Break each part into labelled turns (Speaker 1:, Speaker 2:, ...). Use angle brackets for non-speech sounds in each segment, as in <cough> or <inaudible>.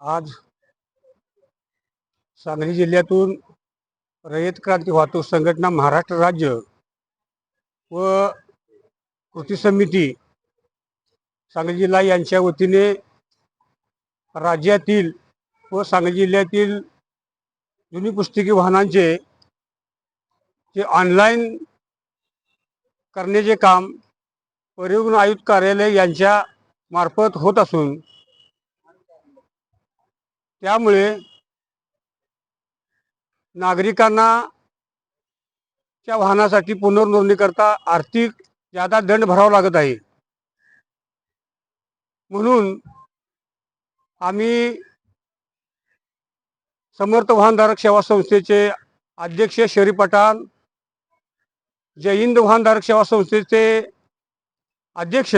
Speaker 1: आज सांगली जिल्ह्यातून रयत क्रांती वाहतूक संघटना महाराष्ट्र राज्य व कृती समिती सांगली जिल्हा यांच्या वतीने राज्यातील व सांगली जिल्ह्यातील जुनी पुस्तकी वाहनांचे जे ऑनलाईन करण्याचे काम परिवहन आयुक्त कार्यालय यांच्या मार्फत होत असून त्यामुळे नागरिकांना त्या वाहनासाठी पुनर्नोंदणी करता आर्थिक ज्यादा दंड भरावा लागत आहे. म्हणून आम्ही समर्थ वाहनधारक सेवा संस्थेचे अध्यक्ष शरी पठाण जय हिंद वाहनधारक सेवा संस्थेचे अध्यक्ष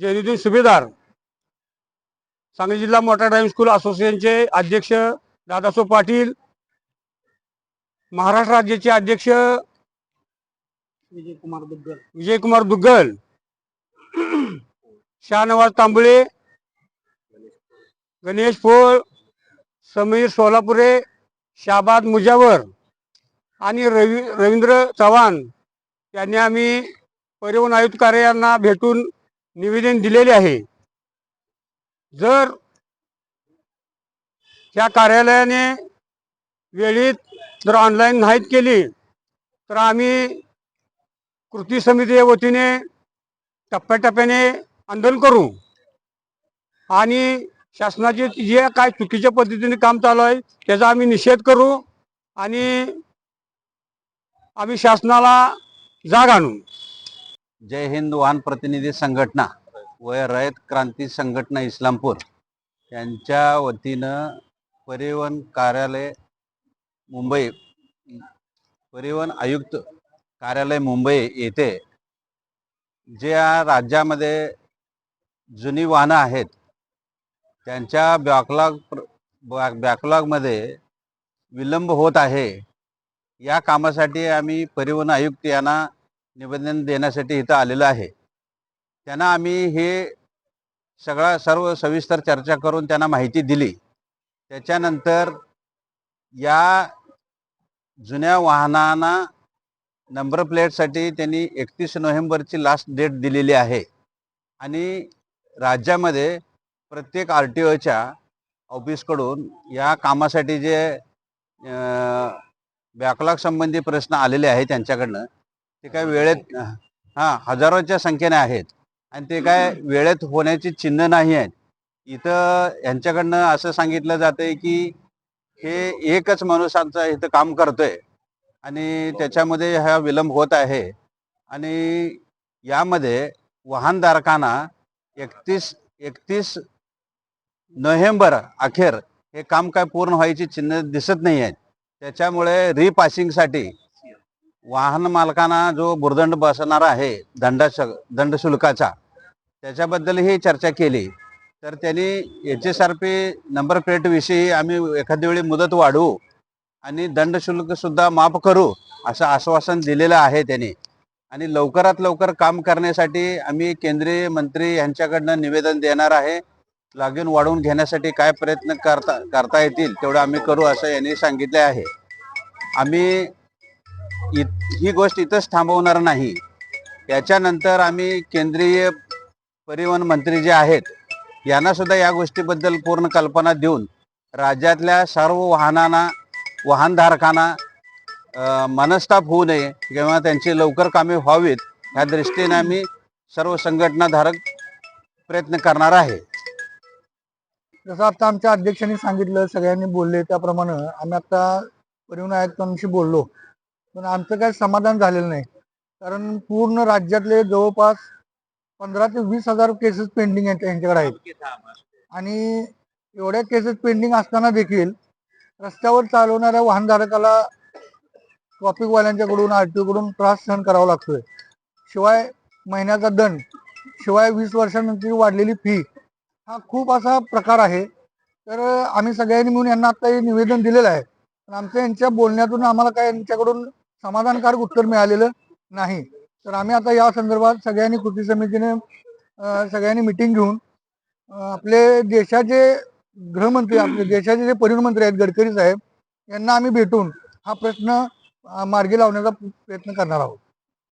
Speaker 1: जैनुद्दीन सुभेदार सांगली जिल्हा मोटार ड्रायव्हिंग स्कूल असोसिएशनचे अध्यक्ष दादासो पाटील महाराष्ट्र राज्याचे अध्यक्ष विजयकुमार दुग्गल. विजयकुमार दुग्गल <clears throat> शहानवाज तांबळे गणेश पोळ समीर सोलापुरे शाबाद मुजावर आणि रवी रवींद्र चव्हाण यांनी आम्ही परिवहन आयुक्त कार्यालयांना भेटून निवेदन दिलेले आहे. जर त्या कार्यालयाने वेळीत जर ऑनलाईन नाहीत केली तर आम्ही कृती समितीच्या वतीने टप्प्याटप्प्याने आंदोलन करू. आणि शासनाचे जे काय चुकीच्या पद्धतीने काम चालू आहे त्याचा आम्ही निषेध करू आणि आम्ही शासनाला जाग आणू.
Speaker 2: जय हिंद वाहन प्रतिनिधी संघटना. व रयत क्रांती संघटना इस्लामपूर. यांच्या वतीनं परिवहन कार्यालय मुंबई परिवहन आयुक्त कार्यालय मुंबई येथे ज्या राज्यामध्ये जुनी वाहनं आहेत त्यांच्या बॅकलॉग बॅकलॉगमध्ये विलंब होत आहे. या कामासाठी आम्ही परिवहन आयुक्त यांना निवेदन देण्यासाठी इथं आलेलो आहे. त्यांना आम्ही हे सगळा सर्व सविस्तर चर्चा करून त्यांना माहिती दिली. त्याच्यानंतर या जुन्या वाहनांना नंबर प्लेटसाठी त्यांनी एकतीस नोव्हेंबरची लास्ट डेट दिलेली आहे. आणि राज्यामध्ये प्रत्येक आर टी ओच्या ऑफिसकडून या कामासाठी जे बॅकलॉग संबंधी प्रश्न आलेले आहेत त्यांच्याकडनं ते काय वेळेत हां हजारोच्या संख्येने आहेत. आणि ते काय वेळेत होण्याची चिन्ह नाही आहेत. इथं यांच्याकडनं असं सांगितलं जातंय की हे एकच माणूस इथं काम करतोय. आणि त्याच्यामध्ये हा विलंब होत आहे. आणि यामध्ये वाहनधारकांना एकतीस एकतीस नोव्हेंबर अखेर हे काम काय पूर्ण व्हायची चिन्ह दिसत नाही आहेत. त्याच्यामुळे रिपासिंगसाठी वाहन मालकांना जो भुर्दंड बसणार आहे दंड दंड शुल्काचा त्याच्याबद्दलही चर्चा केली. तर त्यांनी H S R P number प्लेटविषयी आम्ही एखाद्या वेळी मुदत वाढवू आणि दंड माफ करू असं आश्वासन दिलेलं आहे त्यांनी. आणि लवकरात लवकर काम करण्यासाठी आम्ही केंद्रीय मंत्री यांच्याकडनं निवेदन देणार आहे. लागून वाढवून घेण्यासाठी काय प्रयत्न करता करता येतील तेवढं आम्ही करू असं यांनी सांगितले आहे. आम्ही इत ही गोष्ट इथंच थांबवणार नाही. याच्यानंतर आम्ही केंद्रीय परिवहन मंत्री जे आहेत यांना सुद्धा या गोष्टीबद्दल पूर्ण कल्पना देऊन राज्यातल्या सर्व वाहनांना वाहनधारकांना मनस्ताप होऊ नये किंवा त्यांची लवकर कामे व्हावीत ह्या दृष्टीने आम्ही सर्व संघटनाधारक प्रयत्न करणार आहे.
Speaker 3: जसं आता आमच्या अध्यक्षांनी सांगितलं सगळ्यांनी बोलले त्याप्रमाणे आम्ही आता परिवहन आयुक्तांशी बोललो. पण आमचं काही समाधान झालेलं नाही. कारण पूर्ण राज्यातले जवळपास पंधरा ते वीस हजार केसेस पेंडिंग यांच्याकडे आहेत. आणि एवढ्या केसेस पेंडिंग असताना देखील रस्त्यावर चालवणाऱ्या वाहनधारकाला ट्रॉफिकवाल्यांच्याकडून आर टी कडून त्रास सहन करावा लागतोय. शिवाय महिन्याचा दंड शिवाय वीस वर्षानंतर वाढलेली फी हा खूप असा प्रकार आहे. तर आम्ही सगळ्यांनी मिळून यांना आता हे निवेदन दिलेलं आहे. पण आमच्या यांच्या बोलण्यातून आम्हाला काय यांच्याकडून समाधानकारक उत्तर मिळालेलं नाही. तर आम्ही आता या संदर्भात सगळ्यांनी कृती समितीने सगळ्यांनी मिटिंग घेऊन आपले देशाचे गृहमंत्री आपले देशाचे जे परिवहन मंत्री आहेत गडकरी साहेब यांना आम्ही भेटून हा प्रश्न मार्गी लावण्याचा प्रयत्न करणार आहोत.